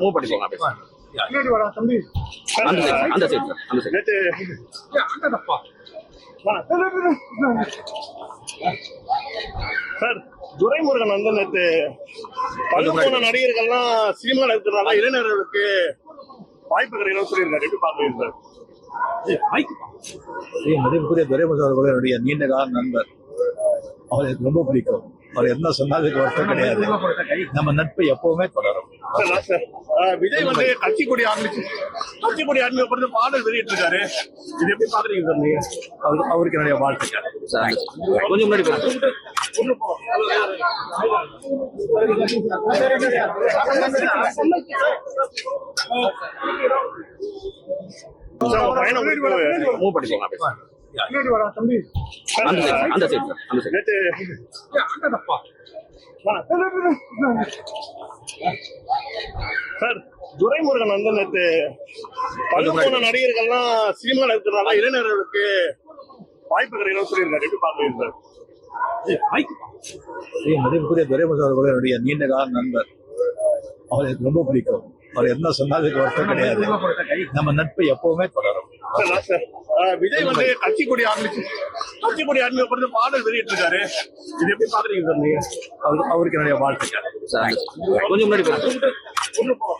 Move அந்த side அந்த side sir Duraimurugan வந்து நேற்று பழுமூன நடிகர்கள்லாம் சினிமா இருக்கிறதுனால இளைஞர்களுக்கு வாய்ப்பு கிடைக்கணும்னு சொல்லியிருக்காரு எப்படி பாக்குறீங்க சார்? மதிப்புக்குரிய துரைமுருகன் அவர்கள் என்னுடைய நீண்ட கால நண்பர். அவர் எனக்கு ரொம்ப பிடிக்கும். அவர் என்ன சொன்னதுக்கு வருத்தம் கிடையாது. நம்ம நட்பு எப்பவுமே தொடரும். விஜய் வந்து கட்சி கொடி ஆரம்பிச்சு கட்சி கொடி பாடல் வெளியிட்டு இருக்காரு இது எப்படி பாக்குறீங்க சார் நீங்க? அவர் அவருக்கு என்னுடைய வாழ்த்துக்கள். கொஞ்சம் முன்னாடி உங்களுக்கு மூவ் பண்ணி அந்த சைடு அந்த சைடு அந்த சைடு நேற்று சார் துரைமுருகன் வந்து நேற்று பழுமூன நடிகர்கள்லாம் சினிமா இருக்கிறதுனால இளைஞர்களுக்கு வாய்ப்பு கிடைக்கணும்னு சொல்லியிருக்காரு. எப்படி பாக்குறீங்க சார்? மதிப்புக்குரிய துரைமுருகன் அவர்கள் என்னுடைய நீண்ட கால நண்பர். அவர் எனக்கு ரொம்ப பிடிக்கும். அவர் என்ன சொன்னதுக்கு வருத்தம் கிடையாது. நம்ம நட்பு எப்பவுமே தொடரும். விஜய் வந்து கட்சி கொடி ஆரம்பிச்சு கட்சி கொடி அறிமுகப்படுத்தி பாடல் வெளியிட்டு இருக்காரு இது எப்படி பாக்குறீங்க சார் நீங்க அவர் அவருக்கு என்னுடைய வாழ்த்துக்கள். கொஞ்சம் முன்னாடி போங்க.